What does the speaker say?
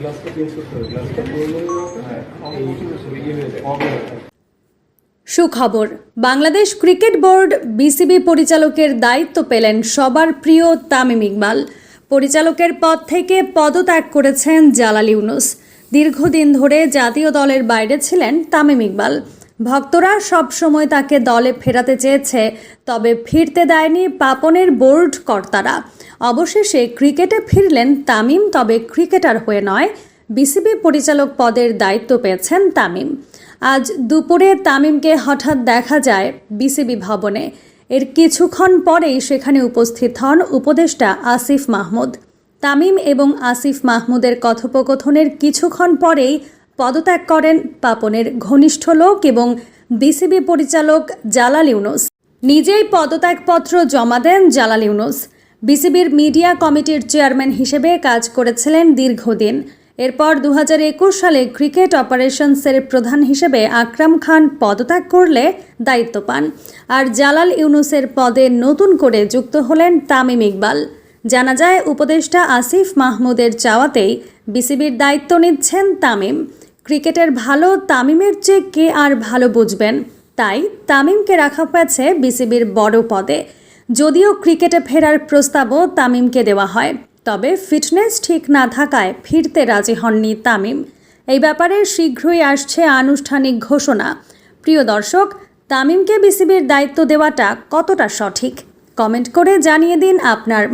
গ্লাসটা চেঞ্জ করতে হবে। গ্লাসটা পুরোনো হ্যাঁ সুখবর বাংলাদেশ ক্রিকেট বোর্ড বিসিবি পরিচালকের দায়িত্ব পেলেন সবার প্রিয় তামিম ইকবাল। পরিচালকের পদ থেকে পদত্যাগ করেছেন জালাল ইউনুস। দীর্ঘদিন ধরে জাতীয় দলের বাইরে ছিলেন তামিম ইকবাল। ভক্তরা সব সময় তাকে দলে ফেরাতে চেয়েছে তবে ফিরতে দেয়নি পাপনের বোর্ড কর্তারা। অবশেষে ক্রিকেটে ফিরলেন তামিম, তবে ক্রিকেটার হয়ে নয়। বিসিবি পরিচালক পদের দায়িত্ব পেয়েছেন তামিম। আজ দুপুরে তামিমকে হঠাৎ দেখা যায় বিসিবি ভবনে। এর কিছুক্ষণ পরেই সেখানে উপস্থিত হন উপদেষ্টা আসিফ মাহমুদ। তামিম এবং আসিফ মাহমুদের কথোপকথনের কিছুক্ষণ পরেই পদত্যাগ করেন পাপনের ঘনিষ্ঠ লোক এবং বিসিবি পরিচালক জালাল ইউনুস। নিজেই পদত্যাগপত্র জমা দেন জালাল ইউনুস। বিসিবির মিডিয়া কমিটির চেয়ারম্যান হিসেবে কাজ করেছিলেন দীর্ঘদিন। এরপর দু হাজার একুশ সালে ক্রিকেট অপারেশনসের প্রধান হিসেবে আকরাম খান পদত্যাগ করলে দায়িত্ব পান। আর জালাল ইউনুসের পদে নতুন করে যুক্ত হলেন তামিম ইকবাল। জানা যায়, উপদেষ্টা আসিফ মাহমুদের চাওয়াতেই বিসিবির দায়িত্ব নিচ্ছেন তামিম। ক্রিকেটের ভালো তামিমের চেয়ে কে আর ভালো বুঝবেন? তাই তামিমকে রাখা হয়েছে বিসিবির বড় পদে। যদিও ক্রিকেটে ফেরার প্রস্তাবও তামিমকে দেওয়া হয়, তবে ফিটনেস ঠিক না থাকায় ফিরতে রাজি হননি তামিম। এই ব্যাপারে শীঘ্রই আসছে আনুষ্ঠানিক ঘোষণা। প্রিয় দর্শক, তামিমকে বিসিবির দায়িত্ব দেওয়াটা কতটা সঠিক? কমেন্ট করে জানিয়ে দিন আপনার